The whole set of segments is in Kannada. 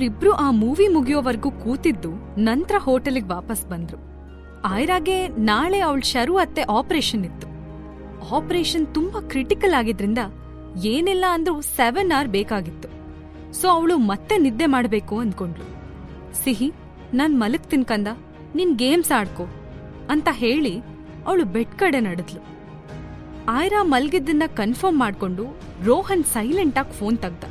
ಅವ್ರಿಬ್ರು ಆ ಮೂವಿ ಮುಗಿಯೋವರೆಗೂ ಕೂತಿದ್ದು ನಂತರ ಹೋಟೆಲಿಗೆ ವಾಪಸ್ ಬಂದ್ರು. ಆಯ್ರಾಗೆ ನಾಳೆ ಅವಳ ಶರು ಅತ್ತೆ ಆಪರೇಷನ್ ಇತ್ತು. ಆಪರೇಷನ್ ತುಂಬಾ ಕ್ರಿಟಿಕಲ್ ಆಗಿದ್ರಿಂದ ಏನಿಲ್ಲ ಅಂದ್ರೂ ಸೆವೆನ್ ಅವರ್ ಬೇಕಾಗಿತ್ತು. ಸೊ ಅವಳು ಮತ್ತೆ ನಿದ್ದೆ ಮಾಡಬೇಕು ಅಂದ್ಕೊಂಡ್ಳು. ಸಿಹಿ, ನಾನ್ ಮಲಗ್ ತಿನ್ಕಂದ ನಿನ್ ಗೇಮ್ಸ್ ಆಡ್ಕೋ ಅಂತ ಹೇಳಿ ಅವಳು ಬೆಡ್ ಕಡೆ ನಡೆದ್ಲು. ಆಯ್ರಾ ಮಲ್ಗಿದ್ದನ್ನ ಕನ್ಫರ್ಮ್ ಮಾಡ್ಕೊಂಡು ರೋಹನ್ ಸೈಲೆಂಟ್ ಆಗಿ ಫೋನ್ ತೆಗ್ದ.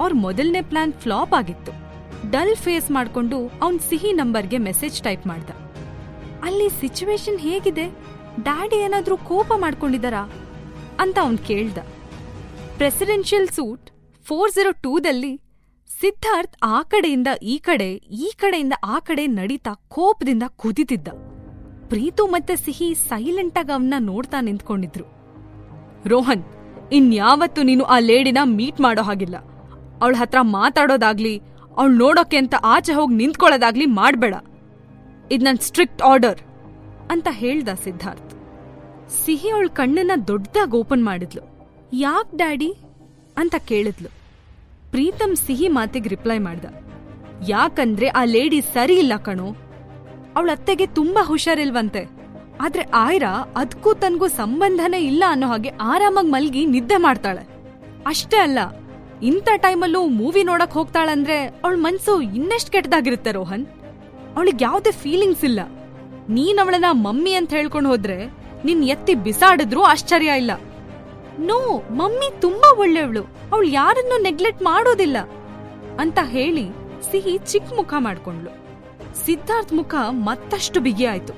ಅವ್ರ ಮೊದಲನೇ ಪ್ಲಾನ್ ಫ್ಲಾಪ್ ಆಗಿತ್ತು. ಡಲ್ ಫೇಸ್ ಮಾಡ್ಕೊಂಡು ಅವನ್ ಸಿಹಿ ನಂಬರ್ಗೆ ಮೆಸೇಜ್ ಟೈಪ್ ಮಾಡ್ದ. ಅಲ್ಲಿ ಸಿಚುವೇಶನ್ ಹೇಗಿದೆ? ಡ್ಯಾಡಿ ಏನಾದ್ರೂ ಕೋಪ ಮಾಡ್ಕೊಂಡಿದಾರಾ? ಅಂತ ಅವನ್ ಕೇಳ್ದ. ಪ್ರೆಸಿಡೆನ್ಷಿಯಲ್ ಸೂಟ್ ಫೋರ್ ಜೀರೋ ಟೂದಲ್ಲಿ ಸಿದ್ಧಾರ್ಥ್ ಆ ಕಡೆಯಿಂದ ಈ ಕಡೆ, ಈ ಕಡೆಯಿಂದ ಆ ಕಡೆ ನಡೀತಾ ಕೋಪದಿಂದ ಕುದಿತಿದ್ದ. ಪ್ರೀತು ಮತ್ತೆ ಸಿಹಿ ಸೈಲೆಂಟ್ ಆಗಿ ಅವನ್ನ ನೋಡ್ತಾ ನಿಂತ್ಕೊಂಡಿದ್ರು. ರೋಹನ್, ಇನ್ಯಾವತ್ತು ನೀನು ಆ ಲೇಡಿನ ಮೀಟ್ ಮಾಡೋ ಹಾಗಿಲ್ಲ. ಅವಳ ಹತ್ರ ಮಾತಾಡೋದಾಗ್ಲಿ ಅವಳು ನೋಡೋಕೆ ಅಂತ ಆಚೆ ಹೋಗಿ ನಿಂತ್ಕೊಳ್ಳೋದಾಗ್ಲಿ ಮಾಡಬೇಡ. ಇದು ನನ್ನ ಸ್ಟ್ರಿಕ್ಟ್ ಆರ್ಡರ್ ಅಂತ ಹೇಳ್ದ ಸಿದ್ಧಾರ್ಥ್. ಸಿಹಿ ಅವಳ ಕಣ್ಣನ್ನ ದೊಡ್ಡದಾಗಿ ಓಪನ್ ಮಾಡಿದ್ಲು. ಯಾಕ್ ಡ್ಯಾಡಿ? ಅಂತ ಕೇಳಿದ್ಲು. ಪ್ರೀತಮ್ ಸಿಹಿ ಮಾತಿಗೆ ರಿಪ್ಲೈ ಮಾಡ್ದ. ಯಾಕಂದ್ರೆ ಆ ಲೇಡಿ ಸರಿ ಇಲ್ಲ ಕಣೋ. ಅವಳ ಅತ್ತೆಗೆ ತುಂಬಾ ಹುಷಾರಿಲ್ವಂತೆ. ಆದ್ರೆ ಆಯ್ರಾ ಅದಕ್ಕೂ ತನಗೂ ಸಂಬಂಧನೇ ಇಲ್ಲ ಅನ್ನೋ ಹಾಗೆ ಆರಾಮಾಗಿ ಮಲ್ಗಿ ನಿದ್ದೆ ಮಾಡ್ತಾಳೆ. ಅಷ್ಟೇ ಅಲ್ಲ ಇಂಥ ಟೈಮಲ್ಲೂ ಮೂವಿ ನೋಡಕ್ ಹೋಗ್ತಾಳಂದ್ರೆ ಅವಳ ಮನ್ಸು ಇನ್ನೆಷ್ಟು ಕೆಟ್ಟದಾಗಿರುತ್ತೆ ರೋಹನ್. ಅವಳಿಗೆ ಯಾವುದೇ ಫೀಲಿಂಗ್ಸ್ ಇಲ್ಲ. ನೀನ್ ಅವಳನ್ನ ಮಮ್ಮಿ ಅಂತ ಹೇಳ್ಕೊಂಡು ಹೋದ್ರೆ ನಿನ್ ಎತ್ತಿ ಬಿಸಾಡಿದ್ರೂ ಆಶ್ಚರ್ಯ ಇಲ್ಲ. ನೋ, ಮಮ್ಮಿ ತುಂಬಾ ಒಳ್ಳೆಯವಳು ಅವಳು ಯಾರನ್ನೂ ನೆಗ್ಲೆಕ್ಟ್ ಮಾಡೋದಿಲ್ಲ ಅಂತ ಹೇಳಿ ಸಿಹಿ ಚಿಕ್ಕ ಮುಖ ಮಾಡ್ಕೊಂಡ್ಳು. ಸಿದ್ಧಾರ್ಥ್ ಮುಖ ಮತ್ತಷ್ಟು ಬಿಗಿಯಾಯ್ತು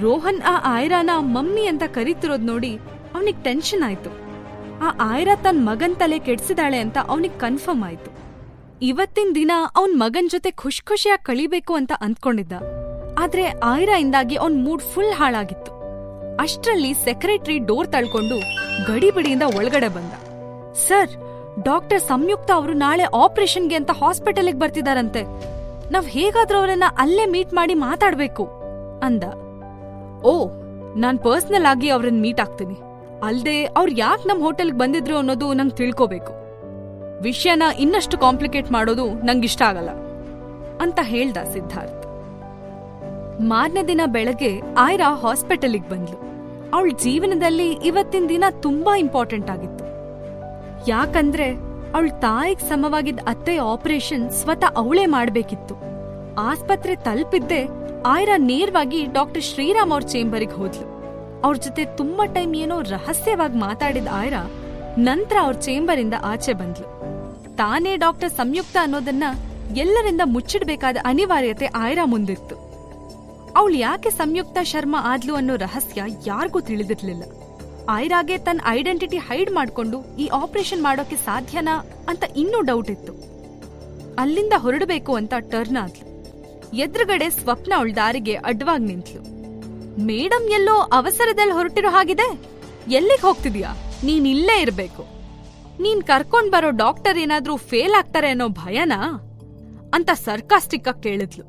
ರೋಹನ್ ಆ ಆಯ್ರಾನ ಮಮ್ಮಿ ಅಂತ ಕರೀತಿರೋದ್ ನೋಡಿ ಅವನಿಗೆ ಟೆನ್ಷನ್ ಆಯ್ತು. ಆ ಆಯ್ರಾ ತನ್ ಮಗನ್ ತಲೆ ಕೆಡ್ಸಿದಾಳೆ ಅಂತ ಅವನಿಗೆ ಕನ್ಫರ್ಮ್ ಆಯ್ತು. ಇವತ್ತಿನ ದಿನ ಅವನ್ ಮಗನ್ ಜೊತೆ ಖುಷ್ ಖುಷಿಯಾಗಿ ಕಳಿಬೇಕು ಅಂತ ಅಂದ್ಕೊಂಡಿದ್ದ. ಆದ್ರೆ ಆಯ್ರಾ ಇಂದಾಗಿ ಅವನ್ ಮೂಡ್ ಫುಲ್ ಹಾಳಾಗಿತ್ತು. ಅಷ್ಟರಲ್ಲಿ ಸೆಕ್ರೆಟರಿ ಡೋರ್ ತಳ್ಕೊಂಡು ಗಡಿಬಿಡಿಯಿಂದ ಒಳಗಡೆ ಬಂದ. ಸರ್, ಡಾಕ್ಟರ್ ಸಂಯುಕ್ತ ಅವರು ನಾಳೆ ಆಪರೇಷನ್ಗೆ ಅಂತ ಹಾಸ್ಪಿಟಲ್ಗೆ ಬರ್ತಿದಾರಂತೆ. ನಾವ್ ಹೇಗಾದ್ರೂ ಅವರನ್ನ ಅಲ್ಲೇ ಮೀಟ್ ಮಾಡಿ ಮಾತಾಡ್ಬೇಕು, ಅಂದ. ಓ, ನಾನ್ ಪರ್ಸನಲ್ ಆಗಿ ಅವ್ರನ್ನ ಮೀಟ್ ಆಗ್ತೀನಿ. ಅಲ್ದೆ ಅವ್ರು ಯಾಕೆ ನಮ್ ಹೋಟೆಲ್ಗೆ ಬಂದಿದ್ರು ಅನ್ನೋದು ನಂಗೆ ತಿಳ್ಕೋಬೇಕು. ವಿಷಯನ ಇನ್ನಷ್ಟು ಕಾಂಪ್ಲಿಕೇಟ್ ಮಾಡೋದು ನಂಗಿಷ್ಟ ಆಗಲ್ಲ. ಅಂತ ಹೇಳ್ದ ಸಿದ್ಧಾರ್ಥ್. ಮಾರನೇ ದಿನ ಬೆಳಗ್ಗೆ ಆಯ್ರಾ ಹಾಸ್ಪಿಟಲಿಗೆ ಬಂದ್ಲು. ಅವಳ ಜೀವನದಲ್ಲಿ ಇವತ್ತಿನ ದಿನ ತುಂಬಾ ಇಂಪಾರ್ಟೆಂಟ್ ಆಗಿತ್ತು. ಯಾಕಂದ್ರೆ ಅವಳ ತಾಯಿಗ್ ಸಮವಾಗಿದ್ದ ಅತ್ತೆ ಆಪರೇಷನ್ ಸ್ವತಃ ಅವಳೇ ಮಾಡಬೇಕಿತ್ತು. ಆಸ್ಪತ್ರೆ ತಲುಪಿದ್ದೆ ಆಯ್ರಾ ನೇರವಾಗಿ ಡಾಕ್ಟರ್ ಶ್ರೀರಾಮ್ ಅವ್ರ ಚೇಂಬರಿಗೆ ಹೋದ್ಲು. ಅವ್ರ ಜೊತೆ ತುಂಬಾ ಟೈಮ್ ಏನೋ ರಹಸ್ಯವಾಗಿ ಮಾತಾಡಿದ ಆಯ್ರಾ ನಂತರ ಅವ್ರ ಇಂದ ಆಚೆ ಬಂದ್ಲು. ತಾನೇ ಡಾಕ್ಟರ್ ಸಂಯುಕ್ತ ಅನ್ನೋದನ್ನ ಎಲ್ಲರಿಂದ ಮುಚ್ಚಿಡ್ಬೇಕಾದ ಅನಿವಾರ್ಯತೆ ಆಯ್ರಾ ಮುಂದಿತ್ತು. ಅವಳು ಯಾಕೆ ಸಂಯುಕ್ತ ಶರ್ಮಾ ಆದ್ಲು ಅನ್ನೋ ರಹಸ್ಯ ಯಾರಿಗೂ ತಿಳಿದಿರ್ಲಿಲ್ಲ. ಆಯ್ರಾಗೆ ತನ್ನ ಐಡೆಂಟಿಟಿ ಹೈಡ್ ಮಾಡ್ಕೊಂಡು ಈ ಆಪರೇಷನ್ ಮಾಡೋಕೆ ಸಾಧ್ಯನಾ ಅಂತ ಇನ್ನೂ ಡೌಟ್ ಇತ್ತು. ಅಲ್ಲಿಂದ ಹೊರಡಬೇಕು ಅಂತ ಟರ್ನ್ ಆದ್ಲು. ಎದುರುಗಡೆ ಸ್ವಪ್ನ ಅವಳ ದಾರಿಗೆ ಅಡ್ಡವಾಗಿ ನಿಂತ್ಲು. ಮೇಡಮ್ ಎಲ್ಲೋ ಅವಸರದಲ್ಲಿ ಹೊರಟಿರೋ ಹಾಗಿದೆ? ಎಲ್ಲಿಗೆ ಹೋಗ್ತಿದ್ಯಾ? ನೀನ್ ಇಲ್ಲೇ ಇರ್ಬೇಕು. ನೀನ್ ಕರ್ಕೊಂಡ್ ಬರೋ ಡಾಕ್ಟರ್ ಏನಾದ್ರೂ ಫೇಲ್ ಆಗ್ತಾರೆ ಅನ್ನೋ ಭಯನಾ? ಅಂತ ಸರ್ಕಾಸ್ಟಿಕ್ ಆಗಿ ಕೇಳಿದ್ಲು.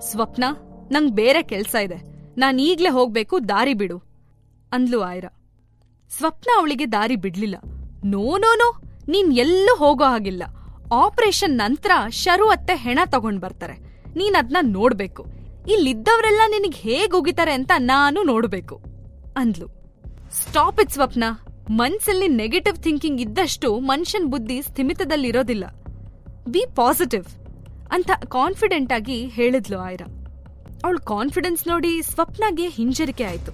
ಸ್ವಪ್ನ, ನಂಗ್ ಬೇರೆ ಕೆಲ್ಸ ಇದೆ. ನಾನ್ ಈಗ್ಲೇ ಹೋಗ್ಬೇಕು, ದಾರಿ ಬಿಡು, ಅಂದ್ಲು ಆಯ್ರಾ. ಸ್ವಪ್ನ ಅವಳಿಗೆ ದಾರಿ ಬಿಡ್ಲಿಲ್ಲ. ನೋ ನೋ ನೋ, ನೀನ್ ಎಲ್ಲೂ ಹೋಗೋ ಹಾಗಿಲ್ಲ. ಆಪರೇಷನ್ ನಂತರ ಶರು ಅತ್ತೆ ಹೆಣ ತಗೊಂಡ್ ಬರ್ತಾರೆ. ನೀನ್ ಅದನ್ನ ನೋಡ್ಬೇಕು. ಇಲ್ಲಿದ್ದವರೆಲ್ಲ ನಿನಗೆ ಹೇಗೆ ಉಗಿತಾರೆ ಅಂತ ನಾನು ನೋಡಬೇಕು, ಅಂದ್ಲು. Stop it Swapna. ಮನ್ಸಲ್ಲಿ ನೆಗೆಟಿವ್ ಥಿಂಕಿಂಗ್ ಇದ್ದಷ್ಟು ಮನುಷ್ಯನ್ ಬುದ್ಧಿ ಸ್ಥಿಮಿತದಲ್ಲಿರೋದಿಲ್ಲ. ಬಿ ಪಾಸಿಟಿವ್ ಅಂತ ಕಾನ್ಫಿಡೆಂಟ್ ಆಗಿ ಹೇಳಿದ್ಲು ಆಯ್ರಾ. ಅವಳ ಕಾನ್ಫಿಡೆನ್ಸ್ ನೋಡಿ ಸ್ವಪ್ನಾಗೆ ಹಿಂಜರಿಕೆ ಆಯ್ತು.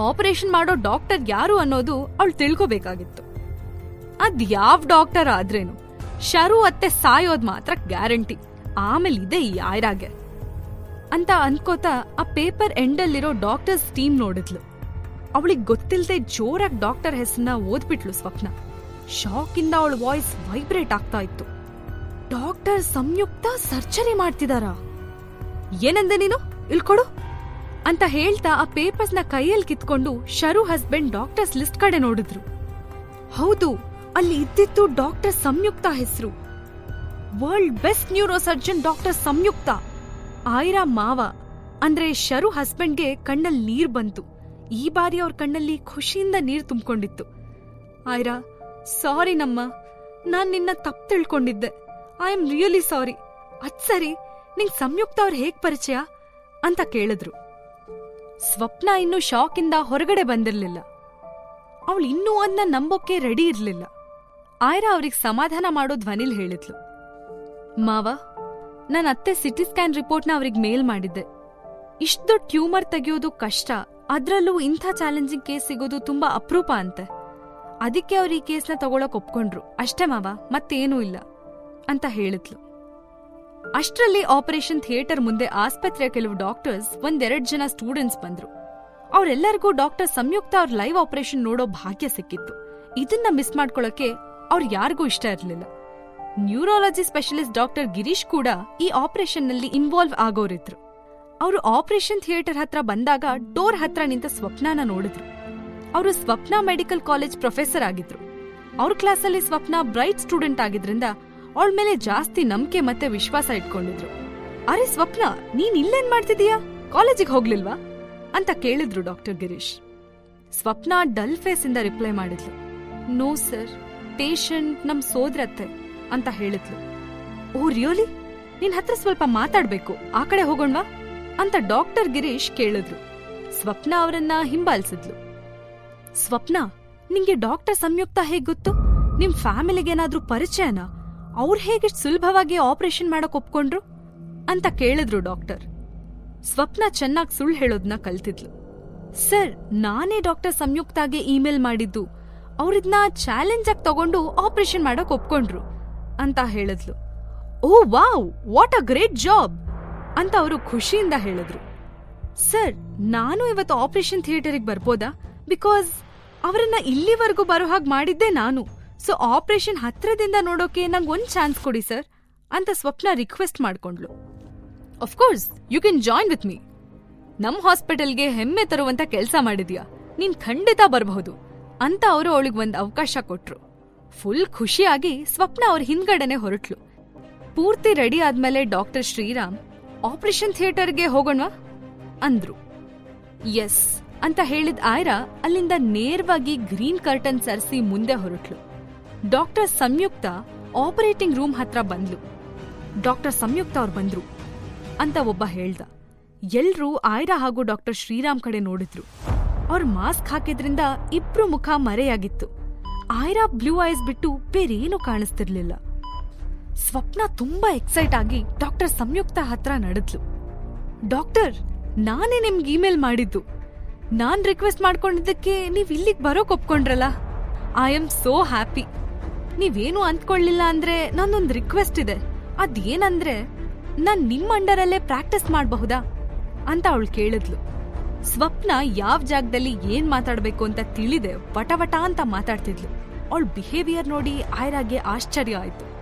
ಆಪರೇಷನ್ ಮಾಡೋ ಡಾಕ್ಟರ್ ಯಾರು ಅನ್ನೋದು ಅವಳು ತಿಳ್ಕೋಬೇಕಾಗಿತ್ತು. ಅದ್ ಯಾವ ಡಾಕ್ಟರ್ ಆದ್ರೇನು? ಶರು ಅತ್ತೆ ಸಾಯೋದ್ ಮಾತ್ರ ಗ್ಯಾರಂಟಿ ಆಮೇಲೆ ಇದೆ ಈ ಆಯ್ರಾಗೆ. ಅಂತ ಅನ್ಕೋತಾ ಆ ಪೇಪರ್ ಎಂಡಲ್ಲಿರೋ ಡಾಕ್ಟರ್ಸ್ ಟೀಮ್ ನೋಡಿದ್ಲು. ಅವಳಿಗೆ ಗೊತ್ತಿಲ್ಲದೆ ಜೋರಾಗಿ ಡಾಕ್ಟರ್ ಹೆಸರನ್ನ ಓದ್ಬಿಟ್ಲು ಸ್ವಪ್ನ. ಶಾಕಿಂದ ಅವಳ ವಾಯ್ಸ್ ವೈಬ್ರೇಟ್ ಆಗ್ತಾ ಇತ್ತು. ಡಾಕ್ಟರ್ ಸಂಯುಕ್ತ ಸರ್ಜರಿ ಮಾಡ್ತಿದಾರಾ? ಏನಂದೆ ನೀನು? ಇಲ್ಕೊಡು ಅಂತ ಹೇಳ್ತಾ ಆ ಪೇಪರ್ಸ್ನ ಕೈಯಲ್ಲಿ ಕಿತ್ಕೊಂಡು ಶರು ಹಸ್ಬೆಂಡ್ ಡಾಕ್ಟರ್ಸ್ ಲಿಸ್ಟ್ ಕಡೆ ನೋಡಿದ್ರು. ಹೌದು, ಅಲ್ಲಿ ಇದ್ದಿತ್ತು ಡಾಕ್ಟರ್ ಸಂಯುಕ್ತ ಹೆಸರು. World best neuro surgeon doctor Samyukta. Aira ಮಾವ. ಅಂದ್ರೆ ಶರು ಹಸ್ಬೆಂಡ್ಗೆ ಕಣ್ಣಲ್ಲಿ ನೀರ್ ಬಂತು. ಈ ಬಾರಿ ಅವ್ರ ಕಣ್ಣಲ್ಲಿ ಖುಷಿಯಿಂದ ನೀರ್ ತುಂಬಿಕೊಂಡಿತ್ತು. ಆಯ್ರಾ, ಸಾರಿ ನಮ್ಮ. ನಾನ್ ನಿನ್ನ ತಪ್ಪು ತಿಳ್ಕೊಂಡಿದ್ದೆ. I am really sorry. ಅದ್ ಸರಿ. ನಿಂಗ್ ಸಂಯುಕ್ತ ಅವ್ರ ಹೇಗ್ ಪರಿಚಯ? ಅಂತ ಕೇಳಿದ್ರು. ಸ್ವಪ್ನ ಇನ್ನು ಶಾಕಿಂದ ಹೊರಗಡೆ ಬಂದಿರ್ಲಿಲ್ಲ. ಅವಳು ಇನ್ನೂ ಅದನ್ನ ನಂಬೋಕೆ ರೆಡಿ ಇರ್ಲಿಲ್ಲ. ಆಯ್ರಾ ಅವ್ರಿಗೆ ಸಮಾಧಾನ ಮಾಡೋ ಧ್ವನಿಲ್ ಹೇಳಿದ್ಲು. ಮಾವ ನನ್ನ ಅತ್ತೆ ಸಿಟಿ ಸ್ಕ್ಯಾನ್ ರಿಪೋರ್ಟ್ನ ಅವ್ರಿಗೆ ಮೇಲ್ ಮಾಡಿದ್ದೆ. ಇಷ್ಟು ಟ್ಯೂಮರ್ ತೆಗೆಯೋದು ಕಷ್ಟ, ಅದ್ರಲ್ಲೂ ಇಂಥ ಚಾಲೆಂಜಿಂಗ್ ಕೇಸ್ ಸಿಗೋದು ತುಂಬಾ ಅಪರೂಪ ಅಂತೆ. ಅದಕ್ಕೆ ಅವ್ರು ಈ ಕೇಸ್ನ ತಗೊಳಕ್ ಒಪ್ಕೊಂಡ್ರು. ಅಷ್ಟೇ ಮಾವ, ಮತ್ತೇನೂ ಇಲ್ಲ, ಅಂತ ಹೇಳಿದ್ಲು. ಅಷ್ಟರಲ್ಲಿ ಆಪರೇಷನ್ ಥಿಯೇಟರ್ ಮುಂದೆ ಆಸ್ಪತ್ರೆಯ ಕೆಲವು ಡಾಕ್ಟರ್ಸ್, ಒಂದೆರಡ್ ಜನ ಸ್ಟೂಡೆಂಟ್ಸ್ ಬಂದ್ರು. ಅವರೆಲ್ಲರಿಗೂ ಡಾಕ್ಟರ್ ಸಂಯುಕ್ತ ಅವ್ರ ಲೈವ್ ಆಪರೇಷನ್ ನೋಡೋ ಭಾಗ್ಯ ಸಿಕ್ಕಿತ್ತು. ಇದನ್ನ ಮಿಸ್ ಮಾಡ್ಕೊಳ್ಳೋಕೆ ಅವ್ರು ಯಾರಿಗೂ ಇಷ್ಟ ಇರಲಿಲ್ಲ. ನ್ಯೂರಾಲಜಿ ಸ್ಪೆಷಲಿಸ್ಟ್ ಡಾಕ್ಟರ್ ಗಿರೀಶ್ ಕೂಡ ಈ ಆಪರೇಷನ್ನಲ್ಲಿ ಇನ್ವಾಲ್ವ್ ಆಗೋರಿದ್ರು. ಅವರು ಆಪರೇಷನ್ ಥಿಯೇಟರ್ ಹತ್ರ ಬಂದಾಗ ಡೋರ್ ಹತ್ರ ನಿಂತ ಸ್ವಪ್ನಾನ ನೋಡಿದ್ರು. ಅವರು ಸ್ವಪ್ನ ಮೆಡಿಕಲ್ ಕಾಲೇಜ್ ಪ್ರೊಫೆಸರ್ ಆಗಿದ್ರು. ಅವ್ರ ಕ್ಲಾಸಲ್ಲಿ ಸ್ವಪ್ನ ಬ್ರೈಟ್ ಸ್ಟೂಡೆಂಟ್ ಆಗಿದ್ರಿಂದ ಅವಳ ಮೇಲೆ ಜಾಸ್ತಿ ನಂಬಿಕೆ ಮತ್ತೆ ವಿಶ್ವಾಸ ಇಟ್ಕೊಂಡಿದ್ರು. ಅರೆ ಸ್ವಪ್ನ, ನೀನ್ ಇಲ್ಲೇನ್ ಮಾಡ್ತಿದೀಯಾ? ಕಾಲೇಜಿಗೆ ಹೋಗ್ಲಿಲ್ವಾ? ಅಂತ ಕೇಳಿದ್ರು doctor Girish Swapna dull face ಇಂದ ರಿಪ್ಲೈ ಮಾಡಿದ್ಲು. ನೋ ಸರ್ ಪೇಷಂಟ್ ನಮ್ ಸೋದ್ರತ್ತೆ. ಅಂತ ಹೇಳಿದ್ಲು. Oh really? ನಿನ್ ಹತ್ರ ಸ್ವಲ್ಪ ಮಾತಾಡ್ಬೇಕು. ಆ ಕಡೆ ಹೋಗೋಣ್ವಾ? ಅಂತ ಡಾಕ್ಟರ್ ಗಿರೀಶ್ ಕೇಳಿದ್ರು. ಸ್ವಪ್ನ ಅವರನ್ನ ಹಿಂಬಾಲಿಸಿದ್ಲು. ಸ್ವಪ್ನ, ನಿಂಗೆ ಡಾಕ್ಟರ್ ಸಂಯುಕ್ತ ಹೇಗ್ ಗೊತ್ತು? ನಿಮ್ ಫ್ಯಾಮಿಲಿಗೇನಾದ್ರೂ ಪರಿಚಯನ? ಅವ್ರು ಹೇಗೆ ಸುಲಭವಾಗಿ ಆಪರೇಷನ್ ಮಾಡಕ್ ಒಪ್ಕೊಂಡ್ರು? ಅಂತ ಕೇಳಿದ್ರು ಡಾಕ್ಟರ್. ಸ್ವಪ್ನ ಚೆನ್ನಾಗ್ ಸುಳ್ಳು ಹೇಳೋದ್ನ ಕಲ್ತಿದ್ಲು. ಸರ್, ನಾನೇ ಡಾಕ್ಟರ್ ಸಂಯುಕ್ತಾಗೆ ಇಮೇಲ್ ಮಾಡಿದ್ದು. ಅವ್ರಿದ್ನ ಚಾಲೆಂಜ್ ಆಗಿ ತಗೊಂಡು ಆಪರೇಷನ್ ಮಾಡಕ್ ಒಪ್ಕೊಂಡ್ರು. ಅಂತ ಹೇಳಿದ್ಲು. ಓ, wow what a great job ಅಂತ ಅವರು ಖುಷಿಯಿಂದ ಹೇಳಿದ್ರು. ಸರ್, ನಾನು ಇವತ್ತು ಆಪರೇಷನ್ ಥಿಯೇಟರಿಗೆ ಬರ್ಬೋದಾ? ಬಿಕಾಸ್ ಅವರನ್ನ ಇಲ್ಲಿವರೆಗೂ ಬರೋ ಹಾಗೆ ಮಾಡಿದ್ದೆ ನಾನು. ಸೊ, ಆಪರೇಷನ್ ಹತ್ರದಿಂದ ನೋಡೋಕೆ ನಂಗೆ ಒಂದು ಚಾನ್ಸ್ ಕೊಡಿ, ಸರ್, ಅಂತ Swapna request ಮಾಡ್ಕೊಂಡ್ಲು course you can join with me ನಮ್ಮ ಹಾಸ್ಪಿಟಲ್ಗೆ ಹೆಮ್ಮೆ ತರುವಂತ ಕೆಲಸ ಮಾಡಿದ್ಯಾ? ನೀನ್ ಖಂಡಿತ ಬರಬಹುದು ಅಂತ ಅವರು ಅವಳಿಗೆ ಒಂದು ಅವಕಾಶ ಕೊಟ್ರು. ಫುಲ್ ಖುಷಿಯಾಗಿ ಸ್ವಪ್ನ ಅವ್ರ ಹಿಂದ್ಗಡೆನೆ ಹೊರಟ್ಲು. ಪೂರ್ತಿ ರೆಡಿ ಆದ್ಮೇಲೆ ಡಾಕ್ಟರ್ ಶ್ರೀರಾಮ್, ಆಪರೇಷನ್ ಥಿಯೇಟರ್ಗೆ ಹೋಗೋಣ ಅಂದ್ರು. ಎಸ್, ಅಂತ ಹೇಳಿದ ಆಯ್ರಾ ಅಲ್ಲಿಂದ ನೇರವಾಗಿ ಗ್ರೀನ್ ಕರ್ಟನ್ ಸರಿಸಿ ಮುಂದೆ ಹೊರಟ್ಲು. ಡಾಕ್ಟರ್ ಸಂಯುಕ್ತ ಆಪರೇಟಿಂಗ್ ರೂಮ್ ಹತ್ರ ಬಂದ್ಲು. ಡಾಕ್ಟರ್ ಸಂಯುಕ್ತ ಅವ್ರು ಬಂದ್ರು ಅಂತ ಒಬ್ಬ ಹೇಳ್ದ. ಎಲ್ರೂ ಆಯ್ರಾ ಹಾಗೂ ಡಾಕ್ಟರ್ ಶ್ರೀರಾಮ್ ಕಡೆ ನೋಡಿದ್ರು. ಅವ್ರ ಮಾಸ್ಕ್ ಹಾಕಿದ್ರಿಂದ ಇಬ್ರು ಮುಖ ಮರೆಯಾಗಿತ್ತು. ಆಯ್ರಾ ಬ್ಲೂ ಐಸ್ ಬಿಟ್ಟು ಬೇರೇನೂ ಕಾಣಿಸ್ತಿರ್ಲಿಲ್ಲ. ಸ್ವಪ್ನ ತುಂಬಾ ಎಕ್ಸೈಟ್ ಆಗಿ ಡಾಕ್ಟರ್ ಸಂಯುಕ್ತ ಹತ್ರ ನಡೆದ್ಲು. ಡಾಕ್ಟರ್, ನಾನೇ ನಿಮ್ಗೆ ಇಮೇಲ್ ಮಾಡಿದ್ದು. ನಾನ್ ರಿಕ್ವೆಸ್ಟ್ ಮಾಡ್ಕೊಂಡಿದ್ದಕ್ಕೆ ನೀವ್ ಇಲ್ಲಿಗೆ ಬರೋಕ್ ಒಪ್ಕೊಂಡ್ರಲ್ಲ? ಐ ಆಮ್ ಸೋ ಹ್ಯಾಪಿ ನೀವೇನು ಅಂದ್ಕೊಳ್ಳಿಲ್ಲ ಅಂದ್ರೆ ನಾನೊಂದು ರಿಕ್ವೆಸ್ಟ್ ಇದೆ. ಅದೇನಂದ್ರೆ, ನಾನ್ ನಿಮ್ ಅಂಡರಲ್ಲೇ ಪ್ರಾಕ್ಟೀಸ್ ಮಾಡಬಹುದಾ? ಅಂತ ಅವಳು ಕೇಳಿದ್ಲು. ಸ್ವಪ್ನ ಯಾವ ಜಾಗದಲ್ಲಿ ಏನ್ ಮಾತಾಡ್ಬೇಕು ಅಂತ ತಿಳಿದೆ, ವಟವಟ ಅಂತ ಮಾತಾಡ್ತಿದ್ಲು. ಅವಳ ಬಿಹೇವಿಯರ್ ನೋಡಿ ಆಯ್ರಾಗೆ ಆಶ್ಚರ್ಯ ಆಯ್ತು.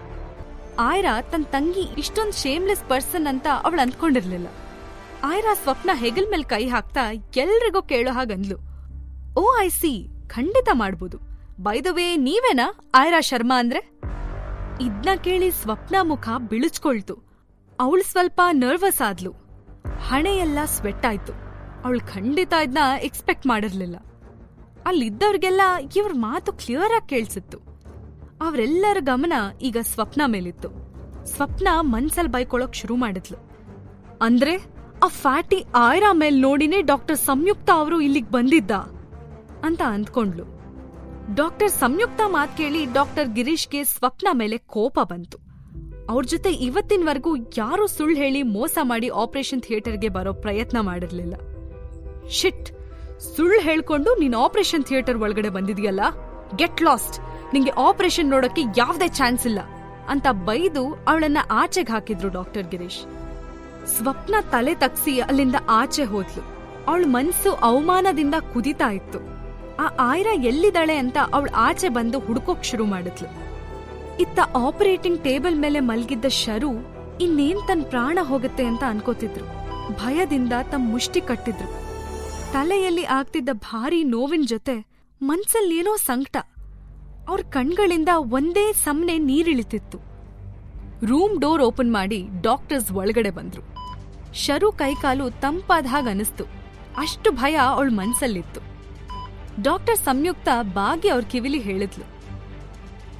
ಆಯ್ರಾ ತನ್ನ ತಂಗಿ ಇಷ್ಟೊಂದ್ ಶೇಮ್ಲೆಸ್ ಪರ್ಸನ್ ಅಂತ ಅವಳು ಅಂದ್ಕೊಂಡಿರ್ಲಿಲ್ಲ. ಆಯ್ರಾ ಸ್ವಪ್ನ ಹೆಗಲ್ ಮೇಲೆ ಕೈ ಹಾಕ್ತಾ ಎಲ್ರಿಗೂ ಕೇಳೋ ಹಾಗಂದ್ಲು. ಓ, ಐ ಸಿ, ಖಂಡಿತ ಮಾಡ್ಬೋದು. ವೇ, ನೀವೇನಾ, ಆಯ್ರಾ ಶರ್ಮಾ ಅಂದ್ರೆ? ಇದ್ನ ಕೇಳಿ ಸ್ವಪ್ನ ಮುಖ ಬಿಳುಚ್ಕೊಳ್ತು. ಅವಳು ಸ್ವಲ್ಪ ನರ್ವಸ್ ಆದ್ಲು. ಹಣೆಯೆಲ್ಲ ಸ್ವೆಟ್ ಆಯ್ತು. ಅವಳು ಖಂಡಿತ ಇದನ್ನ ಎಕ್ಸ್ಪೆಕ್ಟ್ ಮಾಡಿರ್ಲಿಲ್ಲ. ಅಲ್ಲಿದ್ದವ್ರಿಗೆಲ್ಲ ಇವ್ರ ಮಾತು ಕ್ಲಿಯರ್ ಆಗಿ ಕೇಳಿಸಿತ್ತು. ಅವರೆಲ್ಲರ ಗಮನ ಈಗ ಸ್ವಪ್ನ ಮೇಲಿತ್ತು. ಸ್ವಪ್ನ ಮನ್ಸಲ್ಲಿ ಬೈಕೊಳಕ್ ಶುರು ಮಾಡಿದ್ಲು. ಅಂದ್ರೆ ಆ ಫ್ಯಾಟಿ ಆಯ್ರಾ ಮೇಲ್ ನೋಡಿನೇ ಡಾಕ್ಟರ್ ಸಂಯುಕ್ತ ಅವರು ಇಲ್ಲಿಗೆ ಬಂದಿದ್ದ ಅಂತ ಅಂದ್ಕೊಂಡ್ಲು ಡಾಕ್ಟರ್ ಸಂಯುಕ್ತ ಮಾತ್ ಕೇಳಿ ಡಾಕ್ಟರ್ ಗಿರೀಶ್ಗೆ ಸ್ವಪ್ನ ಮೇಲೆ ಕೋಪ ಬಂತು. ಅವ್ರ ಜೊತೆ ಇವತ್ತಿನವರೆಗೂ ಯಾರೂ ಸುಳ್ಳು ಹೇಳಿ ಮೋಸ ಮಾಡಿ ಆಪರೇಷನ್ ಥಿಯೇಟರ್ಗೆ ಬರೋ ಪ್ರಯತ್ನ ಮಾಡಿರ್ಲಿಲ್ಲ. ಶಿಟ್ ಸುಳ್ಳು ಹೇಳ್ಕೊಂಡು ನೀನ್ ಆಪರೇಷನ್ ಥಿಯೇಟರ್ ಒಳಗಡೆ ಬಂದಿದ್ಯಲ್ಲ? ಗೆಟ್ ಲಾಸ್ಟ್ ನಿಂಗೆ ಆಪರೇಷನ್ ನೋಡಕ್ಕೆ ಯಾವ್ದೇ ಚಾನ್ಸ್ ಇಲ್ಲ. ಅಂತ ಬೈದು ಅವಳನ್ನ ಆಚೆಗೆ ಹಾಕಿದ್ರು ಡಾಕ್ಟರ್ ಗಿರೀಶ್. ಸ್ವಪ್ನ ತಲೆ ತಗ್ಸಿ ಅಲ್ಲಿಂದ ಆಚೆ ಹೋದ್ಲು. ಅವಳ ಮನ್ಸು ಅವಮಾನದಿಂದ ಕುದಿತಾ ಇತ್ತು. ಆ ಆಯ್ರ ಎಲ್ಲಿದ್ದಾಳೆ ಅಂತ ಅವಳು ಆಚೆ ಬಂದು ಹುಡ್ಕೋಕ್ ಶುರು ಮಾಡಿದ್ಲು. ಇತ್ತ ಆಪರೇಟಿಂಗ್ ಟೇಬಲ್ ಮೇಲೆ ಮಲಗಿದ್ದ ಶರು ಇನ್ನೇನ್ ತನ್ ಪ್ರಾಣ ಹೋಗುತ್ತೆ ಅಂತ ಅನ್ಕೋತಿದ್ರು. ಭಯದಿಂದ ತಮ್ಮ ಮುಷ್ಟಿ ಕಟ್ಟಿದ್ರು. ತಲೆಯಲ್ಲಿ ಆಗ್ತಿದ್ದ ಭಾರಿ ನೋವಿನ ಜೊತೆ ಮನ್ಸಲ್ಲೇನೋ ಸಂಕಟ. ಅವ್ರ ಕಣ್ಗಳಿಂದ ಒಂದೇ ಸಮ್ನೆ ನೀರಿಳಿತಿತ್ತು. ರೂಮ್ ಡೋರ್ ಓಪನ್ ಮಾಡಿ ಡಾಕ್ಟರ್ಸ್ ಒಳಗಡೆ ಬಂದ್ರು. ಶರು ಕೈಕಾಲು ತಂಪಾದ ಹಾಗೆ ಅನಿಸ್ತು. ಅಷ್ಟು ಭಯ ಅವಳ ಮನ್ಸಲ್ಲಿತ್ತು. ಡಾಕ್ಟರ್ ಸಂಯುಕ್ತ ಬಾಗಿ ಅವ್ರ ಕಿವಿಲಿ ಹೇಳಿದ್ಲು,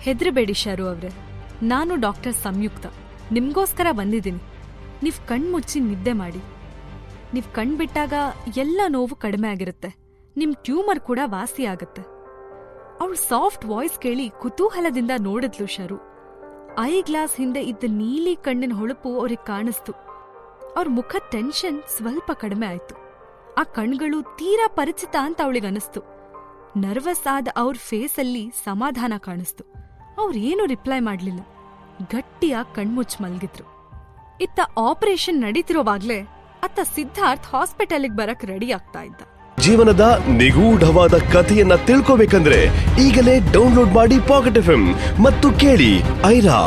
ಹೆದ್ರಬೇಡಿ ಶರು ಅವ್ರೆ, ನಾನು ಡಾಕ್ಟರ್ ಸಂಯುಕ್ತ. ನಿಮ್ಗೋಸ್ಕರ ಬಂದಿದ್ದೀನಿ. ನೀವ್ ಕಣ್ಮುಚ್ಚಿ ನಿದ್ದೆ ಮಾಡಿ. ನೀವ್ ಕಣ್ಬಿಟ್ಟಾಗ ಎಲ್ಲ ನೋವು ಕಡಿಮೆ ಆಗಿರುತ್ತೆ. ನಿಮ್ ಟ್ಯೂಮರ್ ಕೂಡ ವಾಸಿ ಆಗುತ್ತೆ. ಅವಳು ಸಾಫ್ಟ್ ವಾಯ್ಸ್ ಕೇಳಿ ಕುತೂಹಲದಿಂದ ನೋಡಿದ್ಲು ಶರು. ಐ ಗ್ಲಾಸ್ ಹಿಂದೆ ಇದ್ದ ನೀಲಿ ಕಣ್ಣಿನ ಹೊಳಪು ಅವ್ರಿಗೆ ಕಾಣಿಸ್ತು. ಅವ್ರ ಮುಖ ಟೆನ್ಷನ್ ಸ್ವಲ್ಪ ಕಡಿಮೆ ಆಯ್ತು. ಆ ಕಣ್ಗಳು ತೀರಾ ಪರಿಚಿತ ಅಂತ ಅವಳಿಗೆ ಅನಿಸ್ತು. ನರ್ವಸ್ ಆದ ಅವ್ರ ಫೇಸಲ್ಲಿ ಸಮಾಧಾನ ಕಾಣಿಸ್ತು. ಅವ್ರೇನು ರಿಪ್ಲೈ ಮಾಡ್ಲಿಲ್ಲ. ಗಟ್ಟಿಯಾಗಿ ಕಣ್ಮುಚ್ಚ್ ಮಲ್ಗಿದ್ರು. ಇತ್ತ ಆಪರೇಷನ್ ನಡೀತಿರೋವಾಗ್ಲೇ ಅತ್ತ ಸಿದ್ಧಾರ್ಥ್ ಹಾಸ್ಪಿಟಲ್ಗೆ ಬರಕ್ ರೆಡಿ ಆಗ್ತಾ ಇದ್ದ. ಜೀವನದ ನಿಗೂಢವಾದ ಕಥೆಯನ್ನ ತಿಳ್ಕೋಬೇಕಂದ್ರೆ ಈಗಲೇ ಡೌನ್ಲೋಡ್ ಮಾಡಿ ಪಾಕೆಟ್ ಎಫ್ ಮತ್ತು ಕೇಳಿ ಐರಾ.